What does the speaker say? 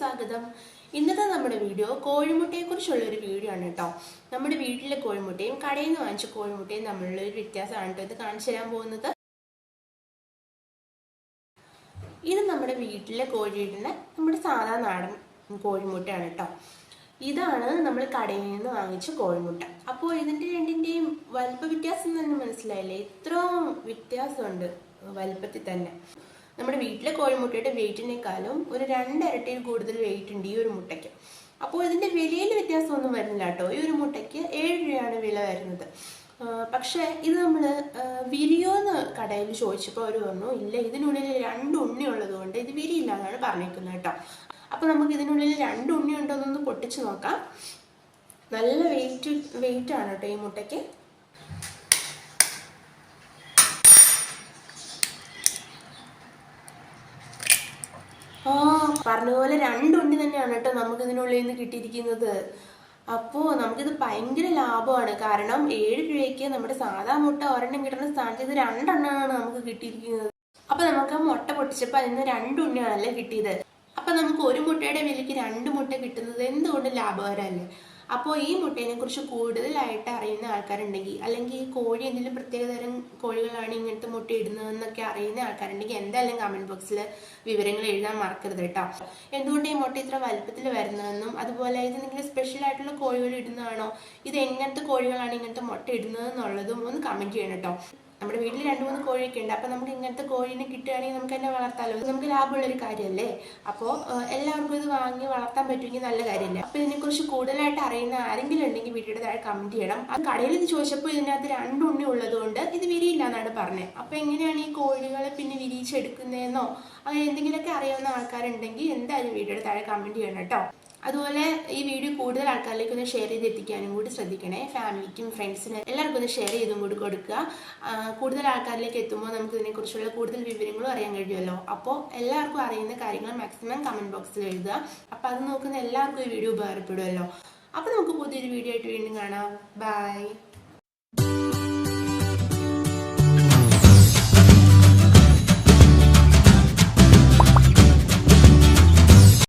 സ്വാഗതം. ഇന്നത്തെ നമ്മുടെ വീഡിയോ കോഴിമുട്ടയെ കുറിച്ചുള്ള ഒരു വീഡിയോ ആണ് കേട്ടോ. നമ്മുടെ വീട്ടിലെ കോഴിമുട്ടയും കടയിൽ നിന്ന് വാങ്ങിച്ച കോഴിമുട്ടയും തമ്മിലുള്ള ഒരു വ്യത്യാസമാണ് കേട്ടോ ഇത് കാണിച്ചു തരാൻ പോകുന്നത്. ഇത് നമ്മുടെ വീട്ടിലെ കോഴിയിടുന്ന നമ്മുടെ സാധാ നാടൻ കോഴിമുട്ടയാണ് കേട്ടോ. ഇതാണ് നമ്മൾ കടയിൽ നിന്ന് വാങ്ങിച്ച കോഴിമുട്ട. അപ്പോൾ ഇതിന്റെ രണ്ടിന്റെയും വലുപ്പ വ്യത്യാസം തന്നെ മനസ്സിലായില്ലേ? ഇത്രയും വ്യത്യാസമുണ്ട് വലുപ്പത്തിൽ തന്നെ. നമ്മുടെ വീട്ടിലെ കോഴിമുട്ടയുടെ വെയിറ്റിനേക്കാളും ഒരു രണ്ടരട്ടിയിൽ കൂടുതൽ വെയിറ്റ് ഉണ്ട് ഈ ഒരു മുട്ടയ്ക്ക്. അപ്പോൾ ഇതിന്റെ വിലയിൽ വ്യത്യാസമൊന്നും വരുന്നില്ല കേട്ടോ. ഈ ഒരു മുട്ടയ്ക്ക് ഏഴ് രൂപയാണ് വില വരുന്നത്. പക്ഷേ ഇത് നമ്മൾ വിരിയോന്ന് കടയിൽ ചോദിച്ചപ്പോൾ അവർ പറഞ്ഞു ഇല്ല ഇതിനുള്ളിൽ രണ്ട് ഉണ്ണി ഉള്ളതുകൊണ്ട് ഇത് വിരിയില്ല എന്നാണ് പറഞ്ഞിരിക്കുന്നത് കേട്ടോ. അപ്പോൾ നമുക്ക് ഇതിനുള്ളിൽ രണ്ട് ഉണ്ണി ഉണ്ടോ എന്നൊന്ന് പൊട്ടിച്ച് നോക്കാം. നല്ല വെയിറ്റ് വെയിറ്റ് ആണ് കേട്ടോ ഈ മുട്ടയ്ക്ക് ആ പറഞ്ഞ പോലെ രണ്ടുണ്ണി തന്നെയാണ് കേട്ടോ നമുക്ക് ഇതിനുള്ളിൽ നിന്ന് കിട്ടിയിരിക്കുന്നത്. അപ്പോ നമുക്കിത് ഭയങ്കര ലാഭമാണ്. കാരണം ഏഴ് രൂപയ്ക്ക് നമ്മുടെ സാധാ മുട്ട ഒരെണ്ണം കിട്ടുന്ന സ്ഥാനത്ത് ഇത് രണ്ടെണ്ണമാണ് നമുക്ക് കിട്ടിയിരിക്കുന്നത്. അപ്പൊ നമുക്ക് ആ മുട്ട പൊട്ടിച്ചപ്പോൾ അതിൽ നിന്ന് രണ്ടുണ്ണിയാണല്ലേ കിട്ടിയത്. അപ്പൊ നമുക്ക് ഒരു മുട്ടയുടെ വിലയ്ക്ക് രണ്ട് മുട്ട കിട്ടുന്നത് എന്തുകൊണ്ട് ലാഭകരമല്ലേ? അപ്പോൾ ഈ മുട്ടയെ കുറിച്ച് കൂടുതലായിട്ട് അറിയുന്ന ആൾക്കാരുണ്ടെങ്കിൽ അല്ലെങ്കിൽ ഈ കോഴി എന്തെങ്കിലും പ്രത്യേകതരം കോഴികളാണ് ഇങ്ങനത്തെ മുട്ട ഇടുന്നതെന്നൊക്കെ അറിയുന്ന ആൾക്കാരുണ്ടെങ്കിൽ എന്തായാലും കമന്റ് ബോക്സിൽ വിവരങ്ങൾ എഴുതാൻ മറക്കരുത് കേട്ടോ. എന്തുകൊണ്ട് ഈ മുട്ട ഇത്ര വലുപ്പത്തിൽ വരുന്നതെന്നും അതുപോലെ ഇത് എന്തെങ്കിലും സ്പെഷ്യൽ ആയിട്ടുള്ള കോഴികൾ ഇടുന്നതാണോ ഇത് എങ്ങനത്തെ കോഴികളാണ് ഇങ്ങനത്തെ മുട്ട ഇടുന്നത് എന്നുള്ളതും ഒന്ന് കമന്റ് ചെയ്യണം കേട്ടോ. നമ്മുടെ വീട്ടിൽ രണ്ട് മൂന്ന് കോഴിയൊക്കെ ഉണ്ട് അപ്പൊ നമുക്ക് ഇങ്ങനത്തെ കോഴീനെ കിട്ടുകയാണെങ്കിൽ നമുക്ക് തന്നെ വളർത്താമല്ലോ നമുക്ക് ലാഭമുള്ള ഒരു കാര്യമല്ലേ അപ്പോൾ എല്ലാവർക്കും ഇത് വാങ്ങി വളർത്താൻ പറ്റുമെങ്കിൽ നല്ല കാര്യമല്ലേ? അപ്പൊ ഇതിനെക്കുറിച്ച് കൂടുതലായിട്ട് അറിയുന്ന ആരെങ്കിലും ഉണ്ടെങ്കിൽ വീട്ടിൽ താഴെ കമന്റ് ചെയ്യണം. അത് കടയിൽ ഇത് ചോദിച്ചപ്പോൾ ഇതിനകത്ത് രണ്ട് ഉണ്ണി ഉള്ളതുകൊണ്ട് ഇത് വിരിയില്ല എന്നാണ് പറഞ്ഞത് അപ്പൊ എങ്ങനെയാണ് ഈ കോഴികളെ പിന്നെ വിരിയിച്ചെടുക്കുന്നതെന്നോ അങ്ങനെ എന്തെങ്കിലുമൊക്കെ അറിയാവുന്ന ആൾക്കാരുണ്ടെങ്കിൽ എന്തായാലും വീഡിയോയുടെ താഴെ കമന്റ് ചെയ്യണം കേട്ടോ. അതുപോലെ ഈ വീഡിയോ കൂടുതൽ ആൾക്കാരിലേക്ക് ഒന്ന് ഷെയർ ചെയ്ത് എത്തിക്കാനും കൂടി ശ്രദ്ധിക്കണേ. ഫാമിലിക്കും ഫ്രണ്ട്സിനും എല്ലാവർക്കും ഒന്ന് ഷെയർ ചെയ്തും കൂടി കൊടുക്കുക. കൂടുതൽ ആൾക്കാരിലേക്ക് എത്തുമ്പോൾ നമുക്ക് ഇതിനെക്കുറിച്ചുള്ള കൂടുതൽ വിവരങ്ങളും അറിയാൻ കഴിയുമല്ലോ. അപ്പോൾ എല്ലാവർക്കും അറിയുന്ന കാര്യങ്ങൾ മാക്സിമം കമന്റ് ബോക്സിൽ എഴുതുക. അപ്പോൾ അത് നോക്കുന്ന എല്ലാവർക്കും ഈ വീഡിയോ ഉപകാരപ്പെടുമല്ലോ. അപ്പോൾ നമുക്ക് പുതിയൊരു വീഡിയോ ആയിട്ട് വീണ്ടും കാണാം. ബൈ